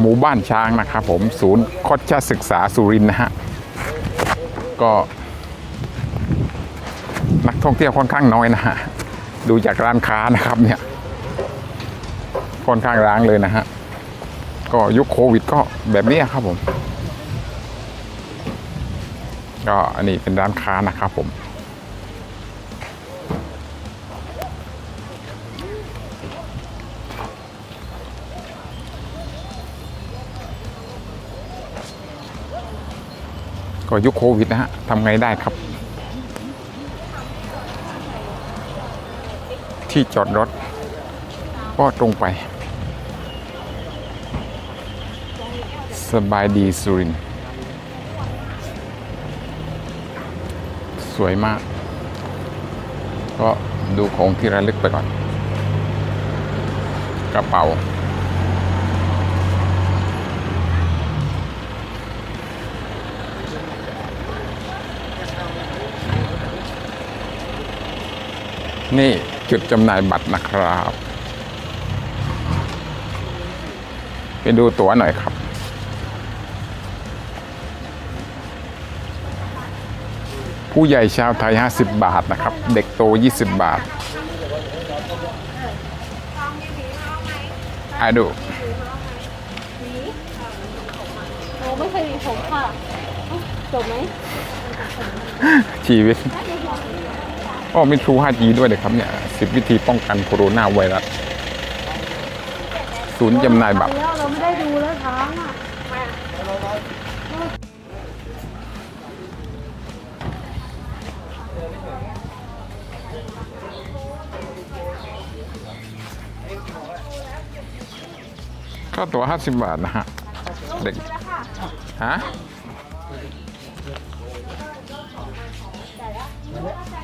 หมู่บ้านช้างนะครับผมศูนย์คดชศึกษาสุรินนะฮะ ก็นักท่องเที่ยวค่อนข้างน้อยนะฮะ ดูจากร้านค้านะครับเนี่ยค่อนข้างร้างเลยนะฮะ ก็ยุคโควิดก็แบบนี้ครับผม ก็อันนี้เป็นร้านค้านะครับผม ก็ยุคโควิดนะฮะทำไงได้ครับ ที่จอดรถ ก็ตรงไป สบายดีสุรินสวยมาก ก็ดูของที่ระลึกไปก่อน กระเป๋า นี่จุดจำหน่ายบัตรนะครับ ไปดูตั๋วหน่อยครับ ผู้ใหญ่ชาวไทย 50 บาทนะครับ เด็กโต 20 บาทไอ้ดูโอ้ไม่เคยมีผมค่ะเอ้าจบไหมชีวิต โอ้มีทรู 5G ด้วยเลยครับเนี่ยสิบวิธีป้องกันโคโรนาไวรัสศูนย์จำหน่ายบัตรเราไม่ได้ดูแล้วช้างอะก็ตั๋ว50 บาทนะฮะ เด็ก ฮะ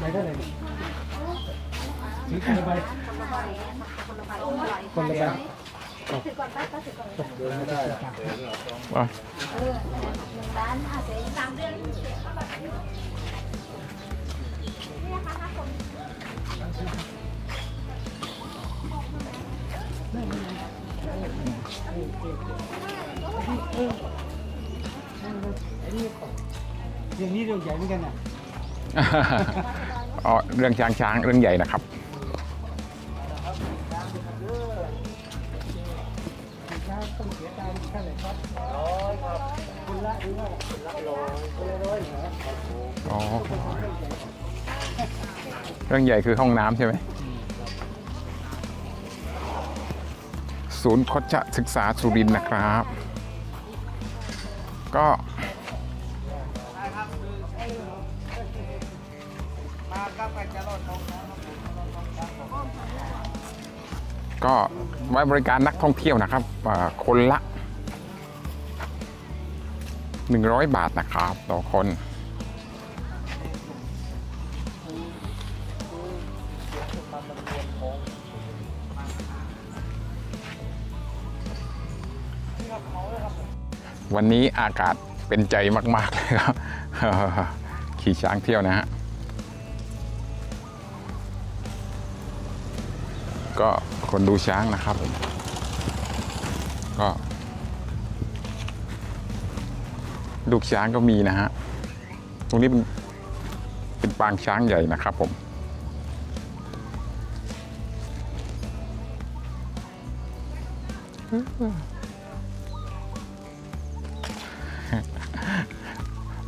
คนละใบว่าอย่างนี้เรื่องใหญ่เหมือนกันนะอ๋อเรื่องช้างช้างเรื่องใหญ่นะครับต้องเสียตั งค์เท่าไหร่ครับร้อยครับคุณละหรือว่าละคนะร้อยเหรออ๋อ เรื่องใหญ่คือห้องน้ำใช่ไหม ศูนย์คดชศึกษาสุรินทร์นะครับ ก็ ก็ไว้บริการนักท่องเที่ยวนะครับคนละ 100 บาทนะครับต่อคนวันนี้อากาศเป็นใจมาก ๆ เลยครับ ขี่ช้างเที่ยวนะฮะ ก็คนดูช้างนะครับผมก็ ลูกช้างก็มีนะฮะตรงนี้เป็นเป็นปางช้างใหญ่นะครับผม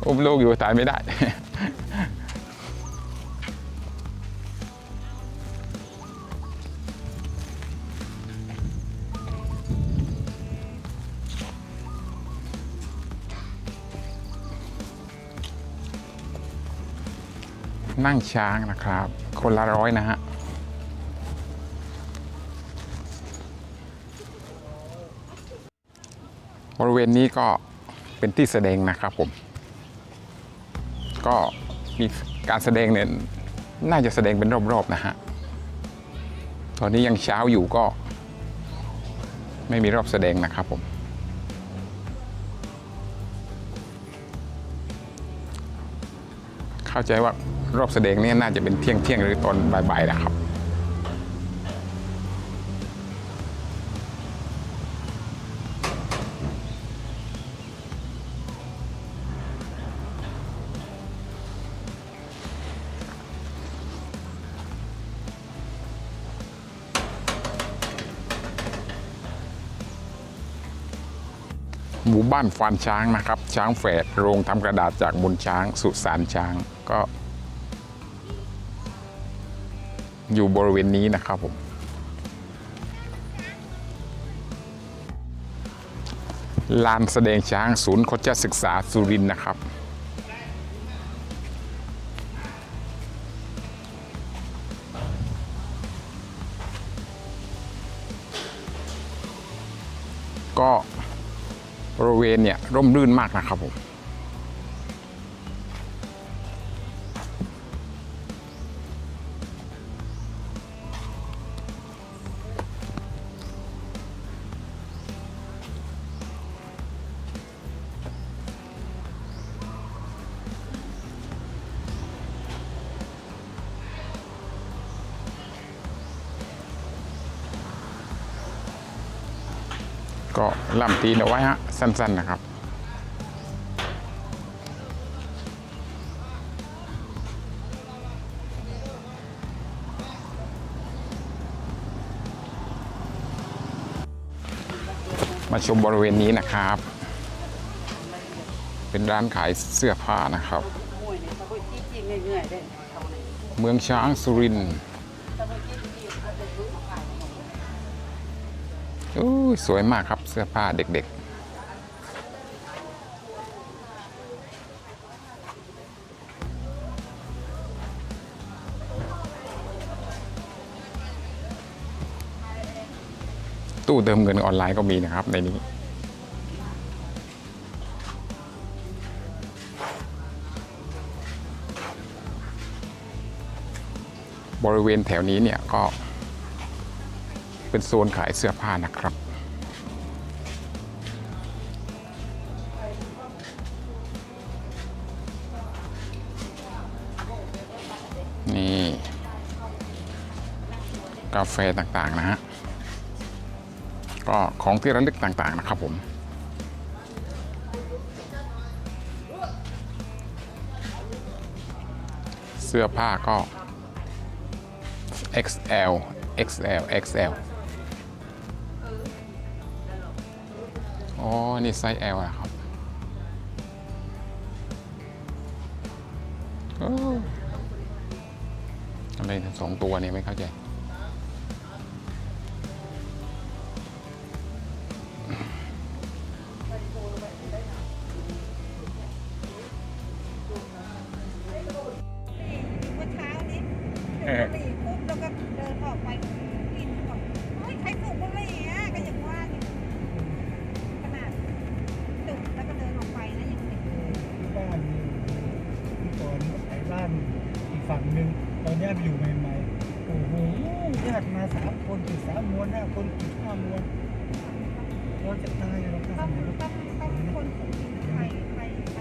อุ้มลูกอยู่ตายไม่ได้ นั่งช้างนะครับ คนละร้อยนะฮะบริเวณนี้ก็เป็นที่แสดงนะครับผม ก็มีการแสดงเนี่ยน่าจะแสดงเป็นรอบๆนะฮะ ตอนนี้ยังเช้าอยู่ก็ ไม่มีรอบแสดงนะครับผม เข้าใจว่า รอบแสดงนี่น่าจะเป็นเที่ยงเที่ยงหรือตอนบ่ายๆนะครับหมู่บ้านฟานช้างนะครับ ช้างแฝดโรงทำกระดาษจากบนช้าง สุสานช้างก็ อยู่บริเวณนี้นะครับผมลานแสดงช้างศูนย์โคชศึกษาสุรินทร์นะครับ ก็บริเวณเนี่ยร่มรื่นมากนะครับผม ก็ล่ำตีนเอาไว้ฮะ สั้นๆนะครับ มาชมบริเวณนี้นะครับ เป็นร้านขายเสื้อผ้านะครับมวยเนี่ยเขาก็จี้จี้เงื่อยๆได้เขาเนี่ยเมืองช้างสุรินทร์ โอ้สวยมากครับเสื้อผ้าเด็กๆตู้เติมเงินออนไลน์ก็มีนะครับในนี้ บริเวณแถวนี้เนี่ยก็ เป็นโซนขายเสื้อผ้านะครับ นี่ กาแฟต่างๆนะฮะ ก็ของที่ระลึกต่างๆนะครับผมเสื้อผ้าก็ XL XL XL อ๋อ นี่ไซส์ L นะครับอะไรสองตัวเนี่ยไม่เข้าใจ จุดสามมวนห้าคนห้ามวนเราจะตายเราก็ต้สองมัยเราต้องต้องคนสูงใครใครใคร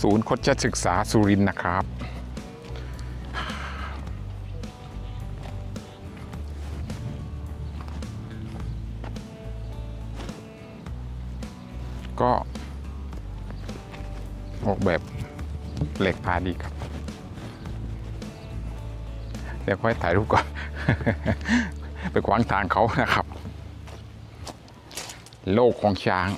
ศูนย์โคชศึกษาสุรินทร์นะครับ เดี๋ยวค่อยถ่ายรูปก่อน ไปขวางทางเขานะครับ โลกของช้าง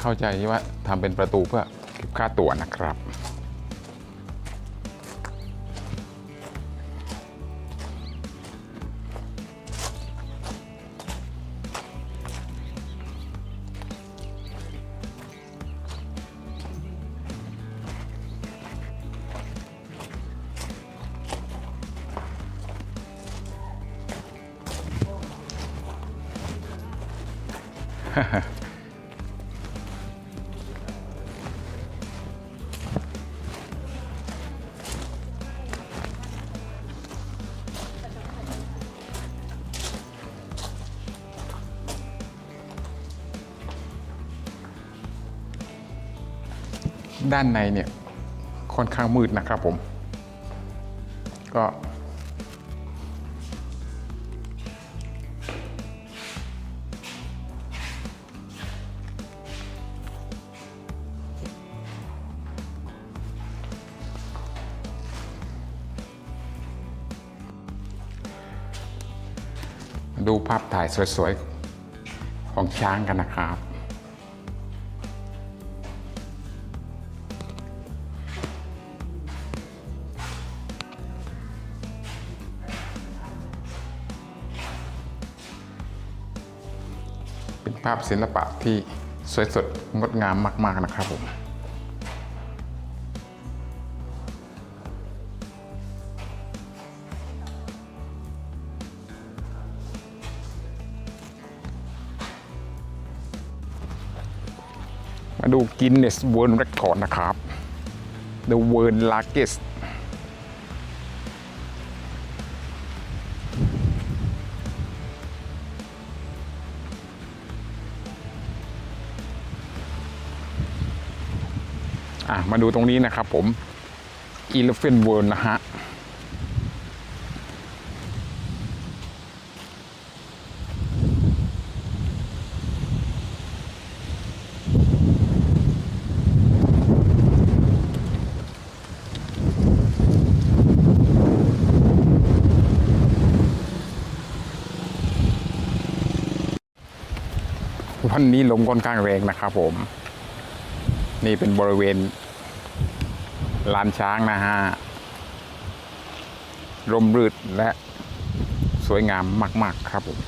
เข้าใจว่าทำเป็นประตูเพื่อเก็บค่าตั๋วนะครับ ด้านในเนี่ยค่อนข้างมืดนะครับผม ก็ ดูภาพถ่ายสวยๆ ของช้างกันนะครับ เป็นภาพศิลปะที่สวยสดงดงามมาก ๆ นะครับผม มาดูกินเนสเวิร์ลเรคคอร์ดนะครับ The World Largest มาดูตรงนี้นะครับผม Elephant World นะฮะ วันนี้ลมค่อนข้างแรงนะครับผม นี่เป็นบริเวณลานช้างนะฮะร่มรื่นและสวยงามมาก ๆ ครับผม